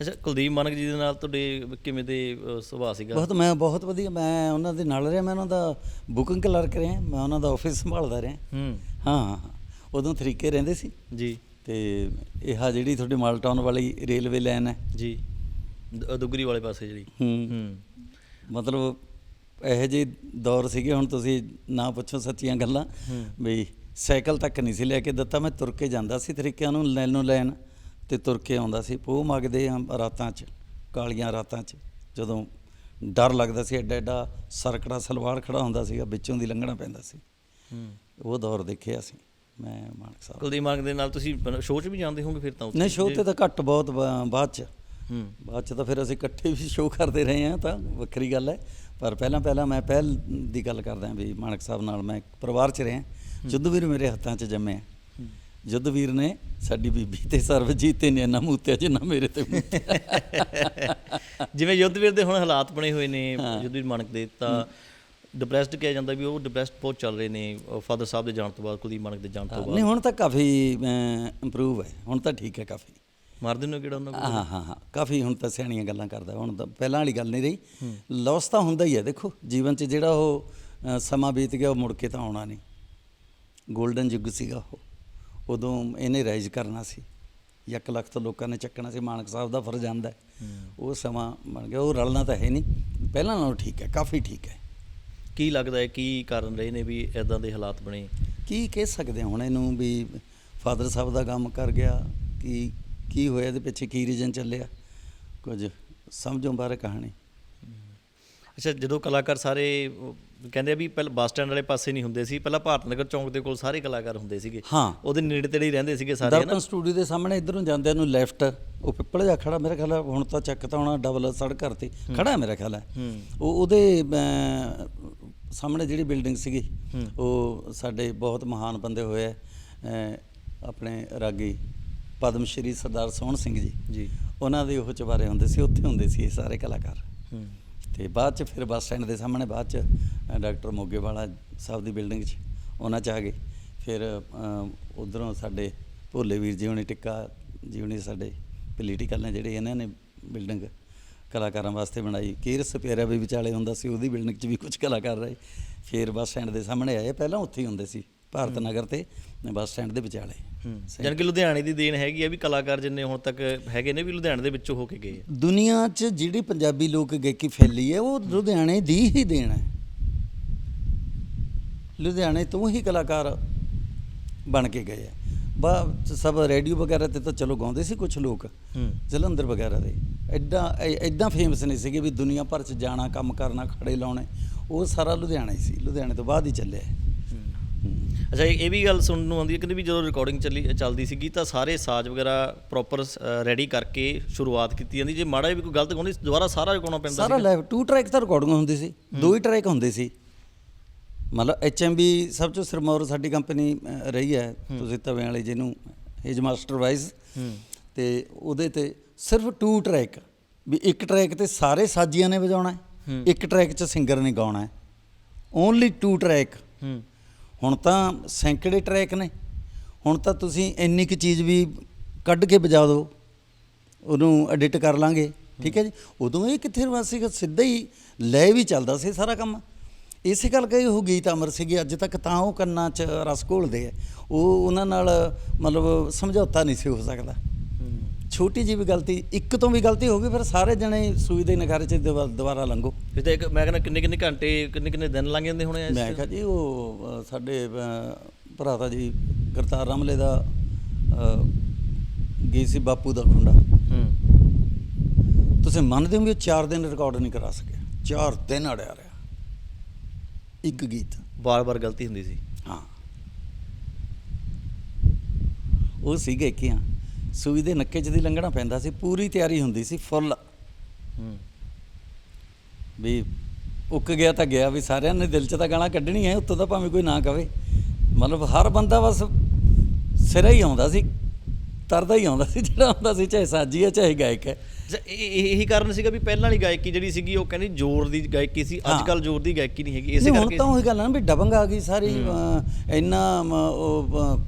ਅੱਛਾ ਕੁਲਦੀਪ ਮਾਨਕ ਜੀ ਦੇ ਨਾਲ ਤੁਹਾਡੇ ਕਿਵੇਂ ਦੇ ਅ, ਸੁਭਾਅ ਸੀਗਾ? ਬਹੁਤ ਮੈਂ ਬਹੁਤ ਵਧੀਆ ਮੈਂ ਉਹਨਾਂ ਦੇ ਨਾਲ ਰਿਹਾ ਮੈਂ ਉਹਨਾਂ ਦਾ ਬੁਕਿੰਗ ਕਲਰਕ ਰਿਹਾ ਮੈਂ ਉਹਨਾਂ ਦਾ ਆਫਿਸ ਸੰਭਾਲਦਾ ਰਿਹਾ। ਹੂੰ। ਹਾਂ ਹਾਂ, ਹਾਂ। ਉਦੋਂ ਤਰੀਕੇ ਰਹਿੰਦੇ ਸੀ। ਜੀ। ਤੇ ਇਹ ਆ ਜਿਹੜੀ ਤੁਹਾਡੀ ਮਾਲਟਾਊਨ ਵਾਲੀ ਰੇਲਵੇ ਲਾਈਨ ਹੈ। ਜੀ। ਦ- ਦੁਗਰੀ ਵਾਲੇ ਪਾਸੇ ਜਿਹੜੀ। ਹੂੰ। ਹੂੰ। ਮਤਲਬ ਇਹੋ ਜਿਹੇ ਦੌਰ ਸੀਗੇ ਹੁਣ ਤੁਸੀਂ ਨਾ ਪੁੱਛੋ ਸੱਚੀਆਂ ਗੱਲਾਂ। ਹੂੰ। ਬਈ ਸਾਈਕਲ ਤੱਕ ਨਹੀਂ ਸੀ ਲੈ ਕੇ ਦਿੱਤਾ ਮੈਂ ਤੁਰ ਕੇ ਜਾਂਦਾ ਸੀ ਤਰੀਕਿਆਂ ਨੂੰ ਲੈਣ ਨੂੰ ਲੈਣ। ਤੇ ਤੁਰ ਕੇ ਆਉਂਦਾ ਸੀ। ਪੋਹ ਮਗਦੇ ਆ ਰਾਤਾਂ 'ਚ ਕਾਲੀਆਂ ਰਾਤਾਂ 'ਚ। ਜਦੋਂ ਡਰ ਲੱਗਦਾ ਸੀ ਐਡਾ ਐਡਾ ਸਰਕੜਾ ਸਲਵਾਰ ਖੜਾ ਹੁੰਦਾ ਸੀਗਾ ਵਿੱਚੋਂ ਦੀ ਲੰਘਣਾ ਪੈਂਦਾ ਸੀ। ਹੂੰ। ਉਹ ਦੌਰ ਦੇਖਿਆ ਸੀ ਮੈਂ ਮਾਨਕ ਸਾਹਿਬ। ਕੁਲਦੀਪ ਮਾਨਕ ਦੇ ਨਾਲ ਤੁਸੀਂ ਸ਼ੋਅ 'ਚ ਵੀ ਜਾਂਦੇ ਹੋਵੋਗੇ ਫਿਰ ਤਾਂ ਉੱਥੇ? ਨਹੀਂ ਸ਼ੋਅ ਤੇ ਤਾਂ ਘੱਟ ਬਹੁਤ ਬਾਅਦ 'ਚ। ਹੂੰ। ਬਾਅਦ ਚ ਤਾਂ ਫਿਰ ਅਸੀਂ ਇਕੱਠੇ ਵੀ ਸ਼ੋਅ ਕਰਦੇ ਰਹੇ ਹਾਂ ਤਾਂ ਵੱਖਰੀ ਗੱਲ ਹੈ। ਪਰ ਪਹਿਲਾਂ ਪਹਿਲਾਂ ਮੈਂ ਪਹਿਲ ਦੀ ਗੱਲ ਕਰਦਾ ਵੀ ਮਾਨਕ ਸਾਹਿਬ ਨਾਲ ਮੈਂ ਇੱਕ ਪਰਿਵਾਰ ਚ ਰਿਹਾ। ਜੁੱਧਵੀਰ ਮੇਰੇ ਹੱਥਾਂ 'ਚ ਜੰਮਿਆ ਜੁੱਧਵੀਰ ਨੇ ਸਾਡੀ ਬੀਬੀ ਤੇ ਸਰਵਜੀਤ ਤੇ ਨੇ ਨਾ ਮੂਤਿਆ ਜਿੰਨਾ ਮੇਰੇ ਤੇ ਜਿਵੇਂ ਯੁੱਧਵੀਰ ਦੇ ਹੁਣ ਹਾਲਾਤ ਬਣੇ ਹੋਏ ਨੇ ਯੁੱਧਵੀਰ ਮਾਨਕ ਦੇ ਤਾਂ ਡਿਪਰੈਸਡ ਕਿਹਾ ਜਾਂਦਾ ਵੀ ਉਹ ਡਿਪਰੈਸਡ ਬਹੁਤ ਚੱਲ ਰਹੇ ਨੇ ਫਾਦਰ ਸਾਹਿਬ ਦੇ ਜਾਣ ਤੋਂ ਬਾਅਦ ਕੁਲਦੀਪ ਮਾਨਕ ਦੇ ਜਾਣ ਤੋਂ ਨਹੀਂ ਬਾਅਦ। ਹੁਣ ਤਾਂ ਕਾਫੀ ਇੰਪਰੂਵ ਹੈ। ਹੁਣ ਤਾਂ ਠੀਕ ਹੈ ਕਾਫੀ। ਮਾਰਦੇ ਨੇ ਕਿਹੜਾ ਉਹਨਾਂ ਕੋਲ? ਹਾਂ ਹਾਂ ਹਾਂ। ਕਾਫੀ ਹੁਣ ਤਾਂ ਸਿਆਣੀਆਂ ਗੱਲਾਂ ਕਰਦਾ। ਹੁਣ ਤਾਂ ਪਹਿਲਾਂ ਵਾਲੀ ਗੱਲ ਨਹੀਂ ਰਹੀ। ਲਾਸ ਤਾਂ ਹੁੰਦਾ ਹੀ ਹੈ ਦੇਖੋ। ਜੀਵਨ 'ਚ ਜਿਹੜਾ ਉਹ ਸਮਾਂ ਬੀਤ ਗਿਆ ਉਹ ਮੁੜ ਕੇ ਤਾਂ ਆਉਣਾ ਨਹੀਂ। 골ਡਨ ਯੁੱਗ ਸੀਗਾ ਉਹ। ਉਦੋਂ ਇਹਨੇ ਰਾਈਜ਼ ਕਰਨਾ ਸੀ। ਇੱਕ ਲੱਖ ਤੋਂ ਲੋਕਾਂ ਨੇ ਚੱਕਣਾ ਸੀ ਮਾਨਕ ਸਾਹਿਬ ਦਾ ਫਰਜ਼ ਆਂਦਾ ਉਹ ਸਮਾਂ ਬਣ ਗਿਆ ਉਹ ਰਲਣਾ ਤਾਂ ਹੈ ਨਹੀਂ। ਪਹਿਲਾਂ ਨਾਲੋਂ ਠੀਕ ਹੈ ਕਾਫੀ ਠੀਕ ਹੈ। ਕੀ ਲੱਗਦਾ ਹੈ ਕੀ ਕਾਰਨ ਰਹੇ ਨੇ ਵੀ ਇਦਾਂ ਦੇ ਹਾਲਾਤ ਬਣੇ? ਕੀ ਕਹਿ ਸਕਦੇ ਹੁਣ ਇਹਨੂੰ ਵੀ ਫਾਦਰ ਸਾਹਿਬ ਦਾ ਕੰਮ ਕਰ ਗਿਆ ਕੀ ਕੀ ਹੋਇਆ ਇਹਦੇ ਪਿੱਛੇ ਕੀ ਰੀਜਨ ਚੱਲਿਆ? ਕੁਝ ਸਮਝੋ ਬਾਰੇ ਕਹਾਣੀ। ਅੱਛਾ ਜਦੋਂ ਕਲਾਕਾਰ ਸਾਰੇ ਕਹਿੰਦੇ ਆ ਵੀ ਪਹਿਲਾਂ ਬੱਸ ਸਟੈਂਡ ਵਾਲੇ ਪਾਸੇ ਨਹੀਂ ਹੁੰਦੇ ਸੀ ਪਹਿਲਾਂ ਭਾਰਤ ਨਗਰ ਚੌਂਕ ਦੇ ਕੋਲ ਸਾਰੇ ਕਲਾਕਾਰ ਹੁੰਦੇ ਸੀਗੇ। ਹਾਂ। ਉਹਦੇ ਨੇੜੇ ਤੇੜੇ ਹੀ ਰਹਿੰਦੇ ਸੀਗੇ ਸਾਰੇ ਦਰਪਨ ਸਟੂਡੀਓ ਦੇ ਸਾਹਮਣੇ ਇਧਰੋਂ ਜਾਂਦਿਆਂ ਨੂੰ ਲੈਫਟ ਉਹ ਪਿੱਪਲ ਜਾ ਖੜਾ ਮੇਰੇ ਖਿਆਲ ਹੁਣ ਤਾਂ ਚੱਕ ਤਾਂ ਹੋਣਾ ਡਬਲ ਸੜਕ ਕਰਤੀ ਖੜਾ ਹੈ। ਮੇਰਾ ਖਿਆਲ ਹੈ। ਉਹ ਉਹਦੇ ਸਾਹਮਣੇ ਜਿਹੜੀ ਬਿਲਡਿੰਗ ਸੀਗੀ ਉਹ ਸਾਡੇ ਬਹੁਤ ਮਹਾਨ ਬੰਦੇ ਹੋਏ ਆਪਣੇ ਰਾਗੀ ਪਦਮ ਸ਼੍ਰੀ ਸਰਦਾਰ ਸੋਹਣ ਸਿੰਘ ਜੀ। ਜੀ। ਉਹਨਾਂ ਦੇ ਉਹ ਚਵਾਰੇ ਹੁੰਦੇ ਸੀ ਉੱਥੇ ਹੁੰਦੇ ਸੀ ਇਹ ਸਾਰੇ ਕਲਾਕਾਰ। ਹੂੰ। ਤੇ ਬਾਅਦ ਚ ਫਿਰ ਬੱਸ ਸਟੈਂਡ ਦੇ ਸਾਹਮਣੇ ਬਾਅਦ ਚ ਅ, ਡਾਕਟਰ ਮੋਗੇਵਾਲਾ ਸਾਹਿਬ ਦੀ ਬਿਲਡਿੰਗ 'ਚ ਉਹਨਾਂ 'ਚ ਆ ਗਏ। ਫਿਰ ਉਧਰੋਂ ਸਾਡੇ ਭੋਲੇ ਵੀਰ ਜੀ ਹੁਣੀ ਟਿੱਕਾ ਜੀ ਹੁਣੀ ਸਾਡੇ ਪੋਲੀਟੀਕਲ ਨੇ ਜਿਹੜੇ ਇਹਨਾਂ ਨੇ ਬਿਲਡਿੰਗ ਕਲਾਕਾਰਾਂ ਵਾਸਤੇ ਬਣਾਈ। ਕੀਰਸ ਪਿਆਰਾ ਵੀ ਵਿਚਾਲੇ ਹੁੰਦਾ ਸੀ ਉਹਦੀ ਬਿਲਡਿੰਗ 'ਚ ਵੀ ਕੁਝ ਕਲਾਕਾਰ ਰਹੇ। ਫਿਰ ਬੱਸ ਸਟੈਂਡ ਦੇ ਸਾਹਮਣੇ ਆਏ ਪਹਿਲਾਂ ਉੱਥੇ ਹੀ ਹੁੰਦੇ ਸੀ। ਭਾਰਤ ਨਗਰ ਤੇ ਬੱਸ ਸਟੈਂਡ ਦੇ ਵਿਚਾਲੇ। ਜਾਣੀ ਕਿ ਲੁਧਿਆਣੇ ਦੀ ਦੇਣ ਹੈਗੀ ਆ ਵੀ ਕਲਾਕਾਰ ਜਿੰਨੇ ਹੁਣ ਤੱਕ ਹੈਗੇ ਨੇ ਵੀ ਲੁਧਿਆਣੇ ਦੇ ਵਿੱਚੋਂ ਹੋ ਕੇ ਗਏ ਦੁਨੀਆ 'ਚ ਜਿਹੜੀ ਪੰਜਾਬੀ ਲੋਕ ਗਾਇਕੀ ਫੈਲੀ ਹੈ ਉਹ ਲੁਧਿਆਣੇ ਦੀ ਹੀ ਦੇਣ ਹੈ। ਲੁਧਿਆਣੇ ਤੋਂ ਹੀ ਕਲਾਕਾਰ ਬਣ ਕੇ ਗਏ ਆ। ਬਾ ਸਭ ਰੇਡੀਓ ਵਗੈਰਾ ਤੇ ਤਾਂ ਚਲੋ ਗਾਉਂਦੇ ਸੀ ਕੁਝ ਲੋਕ। ਜਲੰਧਰ ਵਗੈਰਾ ਦੇ। ਐਡਾ ਐਡਾ ਫੇਮਸ ਨਹੀਂ ਸੀਗੇ ਵੀ ਦੁਨੀਆ ਭਰ 'ਚ ਜਾਣਾ ਕੰਮ ਕਰਨਾ ਖੜੇ ਲਾਉਣੇ ਉਹ ਸਾਰਾ ਲੁਧਿਆਣਾ ਹੀ ਸੀ। ਲੁਧਿਆਣੇ ਤੋਂ ਬਾਅਦ ਹੀ ਚੱਲਿਆ। ਅੱਛਾ ਇਹ ਵੀ ਗੱਲ ਸੁਣਨ ਨੂੰ ਆਉਂਦੀ ਹੈ ਕਿ ਵੀ ਜਦੋਂ ਰਿਕਾਰਡਿੰਗ ਚੱਲੀ ਚੱਲਦੀ ਸੀਗੀ ਤਾਂ ਸਾਰੇ ਸਾਜ਼ ਵਗੈਰਾ ਪ੍ਰੋਪਰ ਰੈਡੀ ਕਰਕੇ ਸ਼ੁਰੂਆਤ ਕੀਤੀ ਜਾਂਦੀ। ਜੇ ਮਾੜਾ ਵੀ ਕੋਈ ਗਲਤ ਗਾਉਂਦੀ ਦੁਬਾਰਾ ਸਾਰਾ ਰਿਕਾਉਣਾ ਪੈਂਦਾ ਸਾਰਾ ਲਾਈਵ ਟੂ ਟਰੈਕ ਤਾਂ ਰਿਕਾਰਡਿੰਗ ਹੁੰਦੀ ਸੀ ਦੋ ਹੀ ਟਰੈਕ ਹੁੰਦੇ ਸੀ। ਮਤਲਬ ਐਚਐਮਬੀ ਸਭ ਤੋਂ ਸਿਰਮੌਰ ਸਾਡੀ ਕੰਪਨੀ ਰਹੀ ਹੈ ਤੁਸੀਂ ਤਵੇਂ ਵਾਲੇ ਜਿਹਨੂੰ ਹਿਜ ਮਾਸਟਰ ਵਾਈਜ਼ ਤੇ ਉਹਦੇ ਤੇ ਸਿਰਫ ਟੂ ਟਰੈਕ ਵੀ ਇੱਕ ਟਰੈਕ ਤੇ ਸਾਰੇ ਸਾਜੀਆਂ ਨੇ ਵਜਾਉਣਾ ਹੈ ਇੱਕ ਟਰੈਕ 'ਚ ਸਿੰਗਰ ਨੇ ਗਾਉਣਾ ਹੈ। ਓਨਲੀ ਟੂ ਟਰੈਕ ਹੂੰ। ਹੁਣ ਤਾਂ ਸੈਂਕੜੇ ਟਰੈਕ ਨੇ। ਹੁਣ ਤਾਂ ਤੁਸੀਂ ਇੰਨੀ ਕੁ ਚੀਜ਼ ਵੀ ਕੱਢ ਕੇ ਵਜਾ ਦਿਓ, ਉਹਨੂੰ ਐਡਿਟ ਕਰ ਲਾਂਗੇ, ਠੀਕ ਹੈ ਜੀ। ਉਦੋਂ ਇਹ ਕਿੱਥੇ ਰਵਾ ਸਿੱਧਾ ਹੀ ਲੈ ਵੀ ਚੱਲਦਾ ਸੀ ਸਾਰਾ ਕੰਮ। ਇਸੇ ਕਰਕੇ ਉਹ ਗੀਤ ਅਮਰ ਸੀਗੀ, ਅੱਜ ਤੱਕ ਤਾਂ ਉਹ ਕੰਨਾਂ 'ਚ ਰਸ ਘੋਲਦੇ ਆ। ਉਹ ਉਹਨਾਂ ਨਾਲ ਮਤਲਬ ਸਮਝੌਤਾ ਨਹੀਂ ਸੀ ਹੋ ਸਕਦਾ। ਛੋਟੀ ਜਿਹੀ ਵੀ ਗਲਤੀ ਇੱਕ ਤੋਂ ਵੀ ਗਲਤੀ ਹੋ ਗਈ ਫਿਰ ਸਾਰੇ ਜਣੇ ਸੂਈ ਦੇ ਨਗਾਰੇ 'ਚ ਦੁਬਾ- ਦੁਬਾਰਾ ਲੰਘੋ। ਫਿਰ ਤਾਂ ਇੱਕ ਮੈਂ ਕਹਿੰਦਾ ਕਿੰਨੇ ਕਿੰਨੇ ਘੰਟੇ ਕਿੰਨੇ ਕਿੰਨੇ ਦਿਨ ਲੰਘ ਜਾਂਦੇ ਹੋਣੇ ਇਸ ਮੈਂ ਕਿਹਾ ਜੀ ਉਹ ਅ, ਸਾਡੇ ਅ, ਭਰਾ ਤਾਂ ਜੀ ਕਰਤਾਰ ਰਮਲੇ ਦਾ ਅ, ਗਈ ਸੀ ਬਾਪੂ ਦਾ ਖੁੰਡਾ। ਹੂੰ। ਤੁਸੀਂ ਮੰਨਦੇ ਹੋ ਵੀ ਉਹ 4 ਦਿਨ ਰਿਕਾਰਡ ਨਹੀਂ ਕਰਾ ਸਕਿਆ? 4 ਦਿਨ ਅੜਿਆ ਰਿਹਾ। ਇੱਕ ਗੀਤ। ਵਾਰ-ਵਾਰ ਗਲਤੀ ਹੁੰਦੀ ਸੀ। ਹਾਂ। ਉਹ ਸੀਗੇ ਕਿ ਹਾਂ ਸੂਈ ਦੇ ਨੱਕੇ 'ਚ ਦੀ ਲੰਘਣਾ ਪੈਂਦਾ ਸੀ ਪੂਰੀ ਤਿਆਰੀ ਹੁੰਦੀ ਸੀ ਫੁੱਲ। ਹੂੰ। ਵੀ ਉੱਕ ਗਿਆ ਤਾਂ ਗਿਆ ਵੀ ਸਾਰਿਆਂ ਨੇ ਦਿਲ 'ਚ ਤਾਂ ਗਾਲਾਂ ਕੱਢਣੀ ਹੈ ਉੱਤੋਂ ਤਾਂ ਭਾਵੇਂ ਕੋਈ ਨਾ ਕਵੇ। ਮਤਲਬ ਹਰ ਬੰਦਾ ਬਸ ਸਿਰੇ ਹੀ ਆਉਂਦਾ ਸੀ ਤਰਦਾ ਹੀ ਆਉਂਦਾ ਸੀ ਜਿਹੜਾ ਆਉਂਦਾ ਸੀ ਚਾਹੇ ਸਾਜੀ ਹੈ ਚਾਹੇ ਗਾਇਕ ਹੈ। ਇਹ ਇਹ- ਕਾਰਨ ਸੀਗਾ ਵੀ ਪਹਿਲਾਂ ਵਾਲੀ ਗਾਇਕੀ ਜਿਹੜੀ ਸੀਗੀ ਉਹ ਕਹਿੰਦੀ ਜ਼ੋਰ ਦੀ ਗਾਇਕੀ ਸੀ ਅੱਜ। ਕੱਲ ਜ਼ੋਰ ਦੀ ਗਾਇਕੀ ਨਹੀਂ ਹੈਗੀ ਇਸੇ ਨਹੀਂ, ਹੁਣ ਕਰਕੇ ਤਾਂ ਉਹੀ ਗੱਲ ਆ ਨਾ ਵੀ ਡਬੰਗ ਆ ਗਈ ਸਾਰੀ ਇੰਨਾ ਉਹ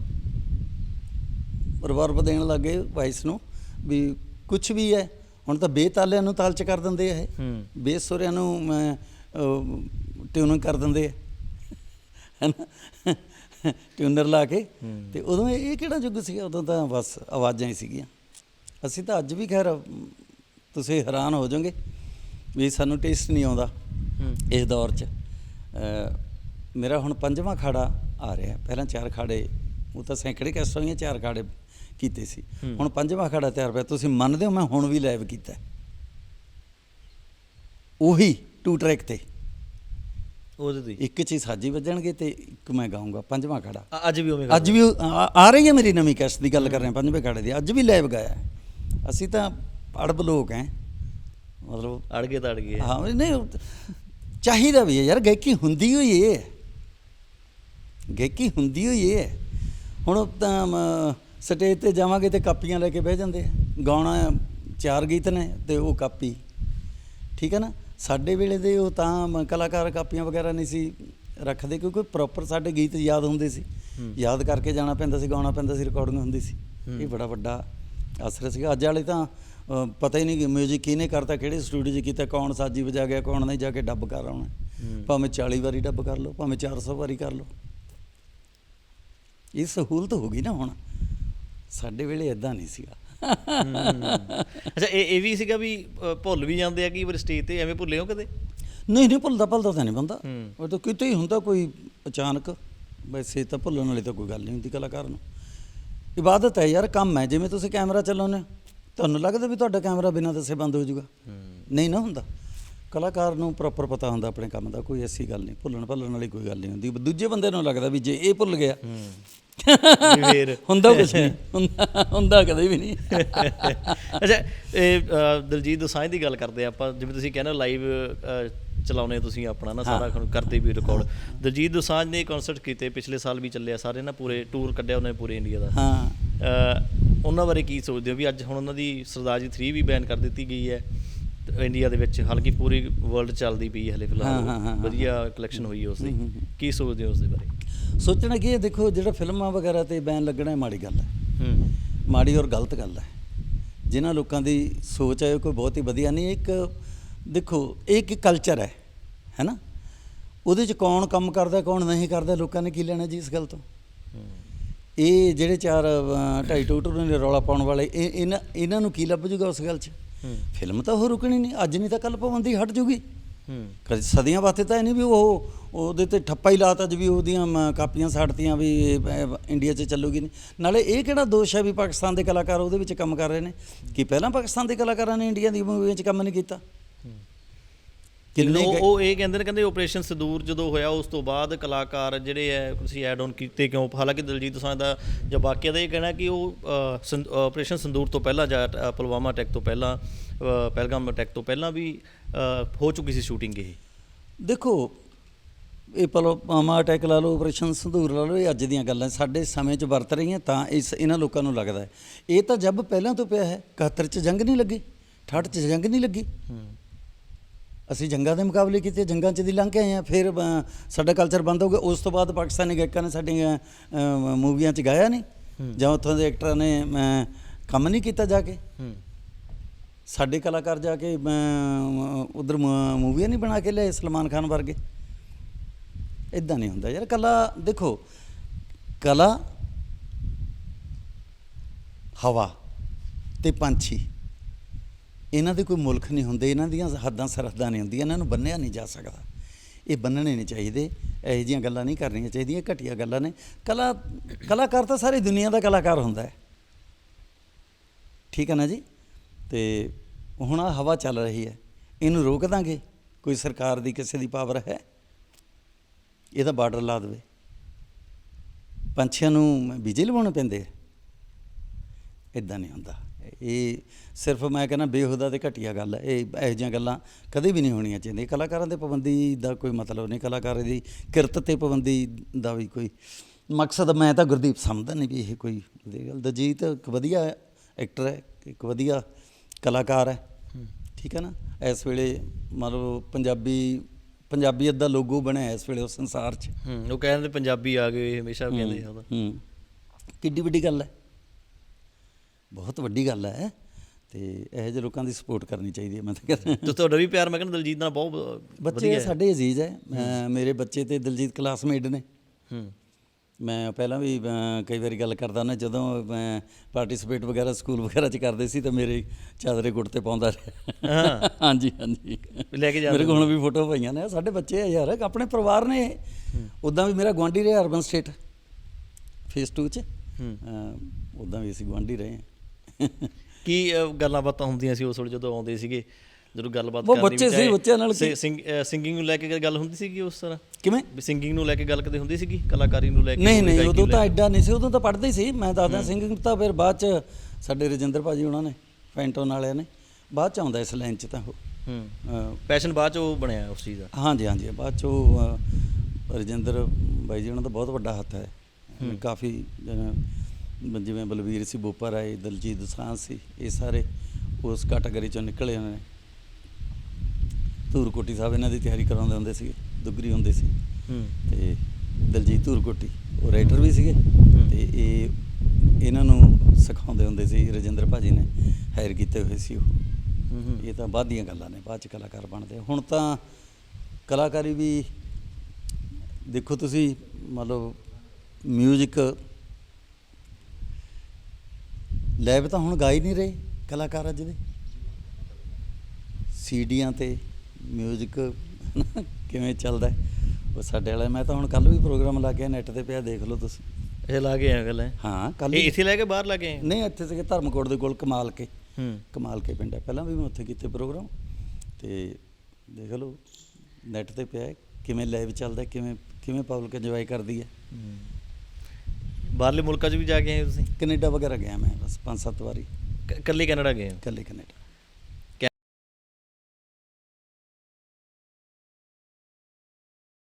ਰਿਵਰਬ ਦੇਣ ਲੱਗੇ ਵਾਇਸ ਨੂੰ ਵੀ ਕੁਝ ਵੀ ਹੈ ਹੁਣ ਤਾਂ ਬੇਤਾਲਿਆਂ ਨੂੰ ਤਾਲ ਚ ਕਰ ਦਿੰਦੇ ਆ ਇਹ। ਹੂੰ। ਬੇਸੁਰਿਆਂ ਨੂੰ ਟਿਊਨਿੰਗ ਕਰ ਦਿੰਦੇ ਆ। ਹੈਨਾ? ਟਿਊਨਰ ਲਾ ਕੇ। ਤੇ ਉਦੋਂ ਇਹ ਕਿਹੜਾ ਯੁੱਗ ਸੀ ਉਦੋਂ ਤਾਂ ਬਸ ਆਵਾਜ਼ਾਂ ਹੀ ਸੀਗੀਆਂ। ਅਸੀਂ ਤਾਂ ਅੱਜ ਵੀ ਖੈਰ ਤੁਸੀਂ ਹੈਰਾਨ ਹੋ ਜਾਓਗੇ ਵੀ ਸਾਨੂੰ ਟੇਸਟ ਨਹੀਂ ਆਉਂਦਾ ਹੂੰ। ਇਸ ਦੌਰ 'ਚ। ਮੇਰਾ ਹੁਣ ਪੰਜਵਾਂ ਖਾੜਾ ਆ ਰਿਹਾ। ਪਹਿਲਾਂ ਚਾਰ ਖਾੜੇ ਉਹ ਤਾਂ ਸੈਂਕੜੇ ਕੈਸਟਾਂ ਦੀਆਂ ਚਾਰ ਖਾੜੇ ਕੀਤੇ ਸੀ। ਹੁਣ ਪੰਜਵਾਂ ਖਾੜਾ ਤਿਆਰ ਪਿਆ। ਤੁਸੀਂ ਮੰਨਦੇ ਹੋ ਮੈਂ ਹੁਣ ਵੀ ਲਾਈਵ ਕੀਤਾ। ਉਹੀ ਟੂ ਟਰੈਕ ਤੇ। ਉਹਦੇ ਦੀ ਇੱਕ ਚੀਜ਼ ਸਾਜੀ ਵੱਜਣਗੇ ਤੇ ਇੱਕ ਮੈਂ ਗਾਉਂਗਾ ਪੰਜਵਾਂ ਖਾੜਾ। ਅੱਜ ਵੀ ਉਵੇਂ ਅੱਜ ਵੀ ਆ ਰਹੀ ਹੈ ਮੇਰੀ ਨਵੀਂ ਕੈਸਟ ਦੀ ਗੱਲ ਕਰ ਰਹੇ ਹਾਂ ਪੰਜਵੇਂ ਖਾੜੇ ਦੀ। ਅੱਜ ਵੀ ਲਾਈਵ ਗਾਇਆ। ਅਸੀਂ ਤਾਂ ਅੜਬ ਲੋਕ ਹੈ। ਮਤਲਬ ਅੜ ਗਏ ਤਾਂ ਅੜ ਗਏ ਹਾਂ ਨਹੀਂ ਚਾਹੀਦਾ ਵੀ ਹੈ। ਯਾਰ ਗਾਇਕੀ ਹੁੰਦੀ ਹੋਈ ਇਹ ਗਾਇਕੀ ਹੁੰਦੀ ਹੋਈ ਇਹ ਹੁਣ ਤਾਂ ਸਟੇਜ ਤੇ ਜਾਵਾਂਗੇ ਤੇ ਕਾਪੀਆਂ ਲੈ ਕੇ ਬਹਿ ਜਾਂਦੇ ਆ। ਗਾਉਣਾ ਚਾਰ ਗੀਤ ਨੇ ਤੇ ਉਹ ਕਾਪੀ। ਠੀਕ ਹੈ ਨਾ? ਸਾਡੇ ਵੇਲੇ ਦੇ ਉਹ ਤਾਂ ਕਲਾਕਾਰ ਕਾਪੀਆਂ ਵਗੈਰਾ ਨਹੀਂ ਸੀ ਰੱਖਦੇ ਕਿਉਂਕਿ ਪ੍ਰੋਪਰ ਸਾਡੇ ਗੀਤ ਯਾਦ ਹੁੰਦੇ ਸੀ। ਯਾਦ ਕਰਕੇ ਜਾਣਾ ਪੈਂਦਾ ਸੀ ਗਾਉਣਾ ਪੈਂਦਾ ਸੀ ਰਿਕਾਰਡਿੰਗ ਹੁੰਦੀ ਸੀ। ਇਹ ਬੜਾ ਵੱਡਾ ਅਸਰ ਸੀਗਾ। ਅੱਜ ਵਾਲੇ ਤਾਂ ਪਤਾ ਹੀ ਨਹੀਂ ਕਿ ਮਿਊਜ਼ਿਕ ਕਿਹਨੇ ਕਰਤਾ ਕਿਹੜੇ ਸਟੂਡੀਓ 'ਚ ਕੀਤਾ ਕੌਣ ਸਾਜੀ ਵਜਾ ਗਿਆ ਕੌਣ ਨਹੀਂ ਜਾ ਕੇ ਡੱਬ ਕਰ ਆਉਣਾ। ਭਾਵੇਂ 40 ਵਾਰੀ ਡੱਬ ਕਰ ਲਓ ਭਾਵੇਂ 400 ਵਾਰੀ ਕਰ ਲਓ। ਇਹ ਸਹੂਲਤ ਹੋ ਗਈ ਨਾ ਹੁਣ। ਸਾਡੇ ਵੇਲੇ ਇਦਾਂ ਨਹੀਂ ਸੀਗਾ। ਅੱਛਾ ਇਹ ਇਹ ਵੀ ਸੀਗਾ ਵੀ ਅ, ਭੁੱਲ ਵੀ ਜਾਂਦੇ ਆ ਕਈ ਵਾਰ ਸਟੇਜ ਤੇ ਐਵੇਂ ਭੁੱਲੇ ਹੋ ਕਦੇ? ਨਹੀਂ ਨਹੀਂ ਭੁੱਲਦਾ ਭੁੱਲਦਾ ਤਾਂ ਨਹੀਂ ਬੰਦਾ। ਉਹ ਤਾਂ ਕਿਤੇ ਹੀ ਹੁੰਦਾ ਕੋਈ ਅਚਾਨਕ ਵੈਸੇ ਤਾਂ ਭੁੱਲਣ ਵਾਲੀ ਤਾਂ ਕੋਈ ਗੱਲ ਨਹੀਂ ਹੁੰਦੀ ਕਲਾਕਾਰ ਨੂੰ। ਇਬਾਦਤ ਹੈ ਯਾਰ ਕੰਮ ਹੈ। ਜਿਵੇਂ ਤੁਸੀਂ ਕੈਮਰਾ ਚਲਾਉਂਦੇ ਹੋ ਤੁਹਾਨੂੰ ਲੱਗਦਾ ਵੀ ਤੁਹਾਡਾ ਕੈਮਰਾ ਬਿਨਾਂ ਦੱਸੇ ਬੰਦ ਹੋ ਜਾਊਗਾ? ਨਹੀਂ ਨਾ ਹੁੰਦਾ। ਕਲਾਕਾਰ ਨੂੰ ਪ੍ਰੋਪਰ ਪਤਾ ਹੁੰਦਾ ਆਪਣੇ ਕੰਮ ਦਾ ਕੋਈ ਐਸੀ ਗੱਲ ਨਹੀਂ ਭੁੱਲਣ ਭੁੱਲਣ ਵਾਲੀ ਕੋਈ ਗੱਲ ਨਹੀਂ ਹੁੰਦੀ। ਦੂਜੇ ਬੰਦੇ ਨੂੰ ਲੱਗਦਾ ਵੀ ਜੇ ਇਹ ਭੁੱਲ ਗਿਆ ਫੇਰ ਹੁੰਦਾ ਕੁਝ ਨਹੀਂ ਹੁੰਦਾ ਹੁੰਦਾ ਕਦੇ ਵੀ ਨਹੀਂ। ਅੱਛਾ ਇਹ ਦਲਜੀਤ ਦੋਸਾਂਝ ਦੀ ਗੱਲ ਕਰਦੇ ਆਪਾਂ ਜਿਵੇਂ ਤੁਸੀਂ ਕਹਿੰਦੇ ਲਾਈਵ ਚਲਾਉਨੇ ਤੁਸੀਂ ਆਪਣਾ ਨਾ ਸਾਰਾ ਕਰਦੇ ਵੀ ਰਿਕਾਰਡ ਦਲਜੀਤ ਦੋਸਾਂਝ ਨੇ ਕਨਸਰਟ ਕੀਤੇ ਪਿਛਲੇ ਸਾਲ ਵੀ ਚੱਲਿਆ ਸਾਰੇ ਨਾ ਪੂਰੇ ਟੂਰ ਕੱਢਿਆ ਉਹਨੇ ਪੂਰੇ ਇੰਡੀਆ ਦਾ। ਹਾਂ। ਉਹਨਾਂ ਬਾਰੇ ਕੀ ਸੋਚਦੇ ਹੋ ਵੀ ਅੱਜ ਹੁਣ ਉਹਨਾਂ ਦੀ ਸਰਦਾਰ ਜੀ 3 ਵੀ ਬੈਨ ਕਰ ਦਿੱਤੀ ਗਈ ਹੈ। ਇੰਡੀਆ ਦੇ ਵਿੱਚ ਹਾਲਾਂਕਿ ਪੂਰੀ ਵਰਲਡ ਚੱਲਦੀ ਪਈ ਹੈ ਹਲੇ ਫਿਲਹਾਲ। ਵਧੀਆ ਕਲੈਕਸ਼ਨ ਹੋਈ ਉਸ ਦੀ। ਕੀ ਸੋਚਦੇ ਹੋ ਉਸ ਦੇ ਬਾਰੇ? ਸੋਚਣਾ ਕੀ ਹੈ ਦੇਖੋ ਜਿਹੜਾ ਫਿਲਮਾਂ ਵਗੈਰਾ ਤੇ ਬੈਨ ਲੱਗਣਾ ਮਾੜੀ ਗੱਲ ਹੈ। ਮਾੜੀ ਔਰ ਗਲਤ ਗੱਲ ਹੈ। ਜਿਨ੍ਹਾਂ ਲੋਕਾਂ ਦੀ ਸੋਚ ਹੈ ਕੋਈ ਬਹੁਤ ਹੀ ਵਧੀਆ ਨਹੀਂ ਇੱਕ ਦੇਖੋ ਇਹ ਇੱਕ ਕਲਚਰ ਹੈ ਹੈਨਾ ਉਹਦੇ ਚ ਕੌਣ ਕੰਮ ਕਰਦਾ ਕੌਣ ਨਹੀਂ ਕਰਦਾ ਲੋਕਾਂ ਨੇ ਕੀ ਲੈਣਾ ਜੀ ਇਸ ਗੱਲ ਤੋਂ? ਇਹ ਜਿਹੜੇ ਚਾਰ ਢਾਈ ਟੋਟਰ ਨੇ ਰੌਲਾ ਪਾਉਣ ਵਾਲੇ ਇਹ ਇਹਨਾਂ ਇਹਨਾਂ ਨੂੰ ਕੀ ਲੱਭ ਜੂਗਾ ਉਸ ਗੱਲ 'ਚ? ਹੂੰ ਫਿਲਮ ਤਾਂ ਉਹ ਰੁਕਣੀ ਨਹੀਂ ਅੱਜ ਨਹੀਂ ਤਾਂ ਕੱਲ ਪਾਬੰਦੀ ਹਟ ਜੂਗੀ। ਹੂੰ। ਸਦੀਆਂ ਬਾਅਦ ਤਾਂ ਇਹ ਨਹੀਂ ਵੀ ਉਹ ਉਹਦੇ ਤੇ ਠੱਪਾ ਹੀ ਲਾਤਾ ਜੀ ਵੀ ਉਹਦੀਆਂ ਕਾਪੀਆਂ ਸਾੜਤੀਆਂ ਵੀ ਇੰਡੀਆ 'ਚ ਚੱਲੂਗੀ ਨਹੀਂ। ਨਾਲੇ ਇਹ ਕਿਹੜਾ ਦੋਸ਼ ਹੈ ਵੀ ਪਾਕਿਸਤਾਨ ਦੇ ਕਲਾਕਾਰ ਉਹਦੇ ਵਿੱਚ ਕੰਮ ਕਰ ਰਹੇ ਨੇ? ਕਿ ਪਹਿਲਾਂ ਪਾਕਿਸਤਾਨ ਦੇ ਕਲਾਕਾਰਾਂ ਨੇ ਇੰਡੀਆ ਦੀ ਮੂਵੀਆਂ 'ਚ ਕੰਮ ਨਹੀਂ ਕੀਤਾ? ਕਿੰਨੇ ਉਹ ਉਹ ਇਹ ਕਹਿੰਦੇ ਨੇ ਕਹਿੰਦੇ ਆਪਰੇਸ਼ਨ ਸੰਦੂਰ ਜਦੋਂ ਹੋਇਆ ਉਸ ਤੋਂ ਬਾਅਦ ਕਲਾਕਾਰ ਜਿਹੜੇ ਐ ਤੁਸੀਂ ਐਡ ਆਨ ਕੀਤੇ ਕਿਉਂ? ਹਾਲਾਂਕਿ ਦਲਜੀਤ ਦੋਸਾਂਝ ਦਾ ਜਾਂ ਬਾਕੀਆਂ ਦਾ ਇਹ ਕਹਿਣਾ ਕਿ ਉਹ ਆਪਰੇਸ਼ਨ ਸੰਦੂਰ ਤੋਂ ਪਹਿਲਾਂ ਜਾਂ ਪੁਲਵਾਮਾ ਅਟੈਕ ਤੋਂ ਪਹਿਲਾਂ ਪਹਿਲਗਾਮ ਅਟੈਕ ਤੋਂ ਪਹਿਲਾਂ ਵੀ ਹੋ ਚੁੱਕੀ ਸੀ ਸ਼ੂਟਿੰਗ ਇਹ। ਦੇਖੋ ਇਹ ਪਲਵਾਮਾ ਅਟੈਕ ਲਾ ਲਓ ਆਪਰੇਸ਼ਨ ਸੰਧੂਰ ਲਾ ਲਓ ਇਹ ਅੱਜ ਦੀਆਂ ਗੱਲਾਂ ਸਾਡੇ ਸਮੇਂ 'ਚ ਵਰਤ ਰਹੀਆਂ ਤਾਂ ਇਸ ਇਹਨਾਂ ਲੋਕਾਂ ਨੂੰ ਲੱਗਦਾ ਹੈ। ਇਹ ਤਾਂ ਜੱਬ ਪਹਿਲਾਂ ਤੋਂ ਪਿਆ ਹੈ 71 'ਚ ਜੰਗ ਨਹੀਂ ਲੱਗੀ 68 'ਚ ਜੰਗ ਨਹੀਂ ਲੱਗੀ। ਅਸੀਂ ਜੰਗਾਂ ਦੇ ਮੁਕਾਬਲੇ ਕੀਤੇ ਜੰਗਾਂ 'ਚ ਦੀ ਲੰਘ ਕੇ ਆਏ ਆ ਫਿਰ ਅ, ਸਾਡਾ ਕਲਚਰ ਬੰਦ ਹੋ ਗਿਆ। ਉਸ ਤੋਂ ਬਾਅਦ ਪਾਕਿਸਤਾਨੀ ਗਾਇਕਾਂ ਨੇ ਸਾਡੀਆਂ ਅ, ਮੂਵੀਆਂ 'ਚ ਗਾਇਆ ਨਹੀਂ। ਜਾਂ ਉੱਥੋਂ ਦੇ ਐਕਟਰਾਂ ਨੇ ਅ, ਕੰਮ ਨਹੀਂ ਕੀਤਾ ਜਾ ਕੇ। ਹੂੰ। ਸਾਡੇ ਕਲਾਕਾਰ ਜਾ ਕੇ ਉਧਰ ਮੂਵੀਆਂ ਨਹੀਂ ਬਣਾ ਕੇ ਲਿਆਏ ਸਲਮਾਨ ਖਾਨ ਵਰਗੇ। ਇਦਾਂ ਨਹੀਂ ਹੁੰਦਾ ਯਾਰ। ਕਲਾ ਦੇਖੋ ਕਲਾ ਹਵਾ ਤੇ ਪੰਛੀ। ਇਹਨਾਂ ਦੇ ਕੋਈ ਮੁਲਕ ਨਹੀਂ ਹੁੰਦੇ, ਇਹਨਾਂ ਦੀਆਂ ਹੱਦਾਂ ਸਰਹੱਦਾਂ ਨਹੀਂ ਹੁੰਦੀਆਂ, ਇਹਨਾਂ ਨੂੰ ਬੰਨਿਆ ਨਹੀਂ ਜਾ ਸਕਦਾ। ਇਹ ਬੰਨਣੇ ਨਹੀਂ ਚਾਹੀਦੇ, ਇਹੋ ਜਿਹੀਆਂ ਗੱਲਾਂ ਨਹੀਂ ਕਰਨੀਆਂ ਚਾਹੀਦੀਆਂ, ਘਟੀਆ ਗੱਲਾਂ ਨੇ। ਕਲਾ, ਕਲਾਕਾਰ ਤਾਂ ਸਾਰੀ ਦੁਨੀਆ ਦਾ ਕਲਾਕਾਰ ਹੁੰਦਾ ਹੈ। ਠੀਕ ਹੈ ਨਾ ਜੀ? ਤੇ ਹੁਣ ਆ ਹਵਾ ਚੱਲ ਰਹੀ ਹੈ, ਇਹਨੂੰ ਰੋਕ ਦਾਂਗੇ? ਕੋਈ ਸਰਕਾਰ ਦੀ ਕਿਸੇ ਦੀ ਪਾਵਰ ਹੈ? ਇਹਦਾ ਬਾਰਡਰ ਲਾ ਦੇਵੇ। ਪੰਛੀਆਂ ਨੂੰ ਬੀਜੇ ਲਵਾਉਣੇ ਪੈਂਦੇ ਆ। ਇਦਾਂ ਨਹੀਂ ਹੁੰਦਾ। ਇਹ ਸਿਰਫ ਮੈਂ ਕਹਿੰਦਾ ਬੇਹੂਦਾ ਤੇ ਘਟੀਆ ਗੱਲ ਹੈ। ਇਹ ਇਹੋ ਜਿਹੀਆਂ ਗੱਲਾਂ ਕਦੇ ਵੀ ਨਹੀਂ ਹੋਣੀਆਂ ਚਾਹੀਦੀਆਂ। ਕਲਾਕਾਰਾਂ ਤੇ ਪਾਬੰਦੀ ਦਾ ਕੋਈ ਮਤਲਬ ਨਹੀਂ। ਕਲਾਕਾਰ ਦੀ ਕਿਰਤ ਤੇ ਪਾਬੰਦੀ ਦਾ ਵੀ ਕੋਈ ਮਕਸਦ ਮੈਂ ਤਾਂ ਗੁਰਦੀਪ ਸਮਝਦਾ ਨਹੀਂ ਵੀ ਇਹ ਕੋਈ ਗੱਲ। ਦਲਜੀਤ ਇੱਕ ਵਧੀਆ ਐਕਟਰ ਹੈ ਇੱਕ ਵਧੀਆ ਕਲਾਕਾਰ ਹੈ। ਠੀਕ ਹੈ ਨਾ? ਇਸ ਵੇਲੇ ਮੰਨ ਲਓ ਪੰਜਾਬੀ ਪੰਜਾਬੀਅਤ ਦਾ ਲੋਗੋ ਬਣਿਆ ਇਸ ਵੇਲੇ ਉਸ ਸੰਸਾਰ 'ਚ। ਹੂੰ ਉਹ ਕਹਿੰਦੇ ਪੰਜਾਬੀ ਆ ਗਏ ਹਮੇਸ਼ਾ ਕਹਿੰਦੇ ਆ। ਹੂੰ। ਕਿੱਡੀ ਵੱਡੀ ਗੱਲ ਹੈ। ਬਹੁਤ ਵੱਡੀ ਗੱਲ ਹੈ ਤੇ ਇਹੋ ਜਿਹੇ ਲੋਕਾਂ ਦੀ ਸਪੋਰਟ ਕਰਨੀ ਚਾਹੀਦੀ ਹੈ ਮੈਂ ਤਾਂ ਕਹਿੰਦਾ। ਤੇ ਤੁਹਾਡਾ ਵੀ ਪਿਆਰ ਮੈਂ ਕਹਿੰਦਾ ਦਲਜੀਤ ਨਾਲ ਬਹੁਤ ਬੱਚੇ। ਸਾਡੇ ਅਜ਼ੀਜ਼ ਹੈ। ਮੇਰੇ ਬੱਚੇ ਤੇ ਦਿਲਜੀਤ ਕਲਾਸਮੇਟ ਨੇ। ਹੂੰ। ਮੈਂ ਪਹਿਲਾਂ ਵੀ ਕਈ ਵਾਰੀ ਗੱਲ ਕਰਦਾ ਨਾ ਜਦੋਂ ਮੈਂ ਪਾਰਟਿਸਿਪੇਟ ਵਗੈਰਾ ਸਕੂਲ ਵਗੈਰਾ ਚ ਕਰਦੇ ਸੀ ਤਾਂ ਮੇਰੇ ਚਾਦਰੇ ਕੁੜਤੇ ਪਾਉਂਦਾ ਰਿਹਾ। ਹਾਂ। ਹਾਂਜੀ ਹਾਂਜੀ। ਲੈ ਕੇ ਜਾਂਦੇ ਮੇਰੇ ਕੋਲ ਵੀ ਫੋਟੋ ਪਈਆਂ ਨੇ। ਸਾਡੇ ਬੱਚੇ ਆ ਯਾਰ ਆਪਣੇ ਪਰਿਵਾਰ ਨੇ ਉਦਾਂ ਵੀ ਮੇਰਾ ਗਵਾਂਢੀ ਰਿਹਾ ਅਰਬਨ ਸਟੇਟ ਫੇਸ 2 ਚ। ਹੂੰ। ਉਦਾਂ ਵੀ ਅਸੀਂ ਗਵਾਂਢੀ ਰਹੇ ਹਾਂ। ਕੀ ਗੱਲਾਂ ਬਾਤਾਂ ਹੁੰਦੀਆਂ ਸੀ ਉਸ ਵੇਲੇ ਜਦੋਂ ਆਉਂਦੇ ਸੀਗੇ? ਜਦੋਂ ਗੱਲਬਾਤ ਉਹ ਕਰਨੀ ਬੱਚੇ ਸੀ, ਬੱਚਿਆਂ ਨਾਲ ਸਿੰਗਿੰਗ ਨੂੰ ਲੈ ਕੇ ਗੱਲ ਹੁੰਦੀ ਸੀਗੀ ਉਸ ਤਰ੍ਹਾਂ? ਕਿਵੇਂ? ਸਿੰਗਿੰਗ ਨੂੰ ਲੈ ਕੇ ਗੱਲ ਕਦੇ ਹੁੰਦੀ ਸੀਗੀ? ਕਲਾਕਾਰੀ ਨੂੰ ਲੈ ਕੇ ਨਹੀਂ ਨਹੀਂ ਉਦੋਂ ਤਾਂ? ਐਡਾ ਨਹੀਂ ਸੀ ਉਦੋਂ ਤਾਂ ਪੜ੍ਹਦੇ ਸੀ। ਮੈਂ ਦੱਸਦਾ ਸਿੰਗਿੰਗ ਤਾਂ ਫਿਰ ਬਾਅਦ ਚ ਸਾਡੇ ਰਜਿੰਦਰ ਭਾਜੀ ਉਹਨਾਂ ਨੇ ਫੈਂਟੋਨ ਵਾਲਿਆਂ ਨੇ ਬਾਅਦ ਚ ਆਉਂਦਾ ਇਸ ਲਾਈਨ ਚ ਤਾਂ ਉਹ। ਹੂੰ। ਪੈਸ਼ਨ ਬਾਅਦ ਚ ਉਹ ਬਣਿਆ ਉਸ ਚੀਜ਼ ਦਾ? ਹਾਂਜੀ ਹਾਂਜੀ ਬਾਅਦ ਚ ਉਹ ਰਜਿੰਦਰ ਬਾਈ ਜੀ ਉਹਨਾਂ ਦਾ ਬਹੁਤ ਵੱਡਾ ਹੱਥ ਹੈ। ਕਾਫੀ ਜਿਵੇਂ- ਬਲਵੀਰ ਸੀ ਬੋਪਰ ਆਏ ਦਲਜੀਤ ਦੋਸਾਂਝ ਸੀ ਇਹ ਸਾਰੇ ਉਸ ਕੈਟਾਗਰੀ ਚੋਂ ਨਿਕਲੇ ਹੋਏ ਨੇ। ਧੂਰਕੋਟੀ ਸਾਹਿਬ ਇਹਨਾਂ ਦੀ ਤਿਆਰੀ ਕਰਾਉਂਦੇ ਹੁੰਦੇ ਸੀਗੇ ਦੁਗਰੀ ਹੁੰਦੇ ਸੀ। ਤੇ ਦਲਜੀਤ ਧੂਰਕੋਟੀ ਉਹ ਰਾਈਟਰ ਵੀ ਸੀਗੇ। ਤੇ ਇਹ ਇਹਨਾਂ ਨੂੰ ਸਿਖਾਉਂਦੇ ਹੁੰਦੇ ਸੀ ਰਜਿੰਦਰ ਭਾਜੀ ਨੇ ਹਾਇਰ ਕੀਤੇ ਹੋਏ ਸੀ ਉਹ। ਇਹ ਤਾਂ ਬਾਅਦ ਦੀਆਂ ਗੱਲਾਂ ਨੇ ਬਾਅਦ ਚ ਕਲਾਕਾਰ ਬਣਦੇ। ਹੁਣ ਤਾਂ ਕਲਾਕਾਰੀ ਵੀ ਦੇਖੋ ਤੁਸੀਂ ਮਤਲਬ ਮਿਊਜ਼ਿਕ ਲੈਬ ਤਾਂ ਹੁਣ ਗਾ ਹੀ ਨਹੀਂ ਰਹੇ ਕਲਾਕਾਰ ਅੱਜ ਦੇ। ਸੀਡੀਆਂ ਤੇ ਮਿਊਜ਼ਿਕ ਕਿਵੇਂ ਚੱਲਦਾ। ਉਹ ਸਾਡੇ ਵਾਲਾ ਮੈਂ ਤਾਂ ਹੁਣ ਕੱਲ ਵੀ ਪ੍ਰੋਗਰਾਮ ਲਾ ਕੇ ਨੈਟ ਤੇ ਪਿਆ ਦੇਖ ਲਓ ਤੁਸੀਂ। ਇਹ ਲਾ ਕੇ ਆ ਗੱਲ ਹੈ ਹਾਂ ਕੱਲ ਇਹ ਇੱਥੇ ਲੈ ਕੇ ਬਾਹਰ ਲਾ ਕੇ? ਨਹੀਂ ਇੱਥੇ ਸੀਗੇ ਧਰਮਕੋਟ ਦੇ ਕੋਲ ਕਮਾਲ ਕੇ। ਹੂੰ। ਕਮਾਲ ਕੇ ਪਿੰਡ ਹੈ। ਪਹਿਲਾਂ ਵੀ ਮੈਂ ਉੱਥੇ ਕੀਤੇ ਪ੍ਰੋਗਰਾਮ ਤੇ ਦੇਖ ਲਓ ਨੈਟ ਤੇ ਪਿਆ ਕਿਵੇਂ ਲਾਈਵ ਚੱਲਦਾ ਕਿਵੇਂ ਕਿਵੇਂ ਪਬਲਿਕ ਇੰਜੋਏ ਕਰਦੀ ਹੈ। ਹੂੰ। ਬਾਹਰਲੇ ਮੁਲਕਾਂ 'ਚ ਵੀ ਜਾ ਕੇ ਆਏ ਤੁਸੀਂ? ਕੈਨੇਡਾ ਵਗੈਰਾ ਗਿਆ ਮੈਂ ਬਸ ਪੰਜ ਸੱਤ ਵਾਰੀ। ਕ- ਇਕੱਲੇ ਕੈਨੇਡਾ ਗਏ ਹੋ? ਇਕੱਲੇ ਕੈਨੇਡਾ।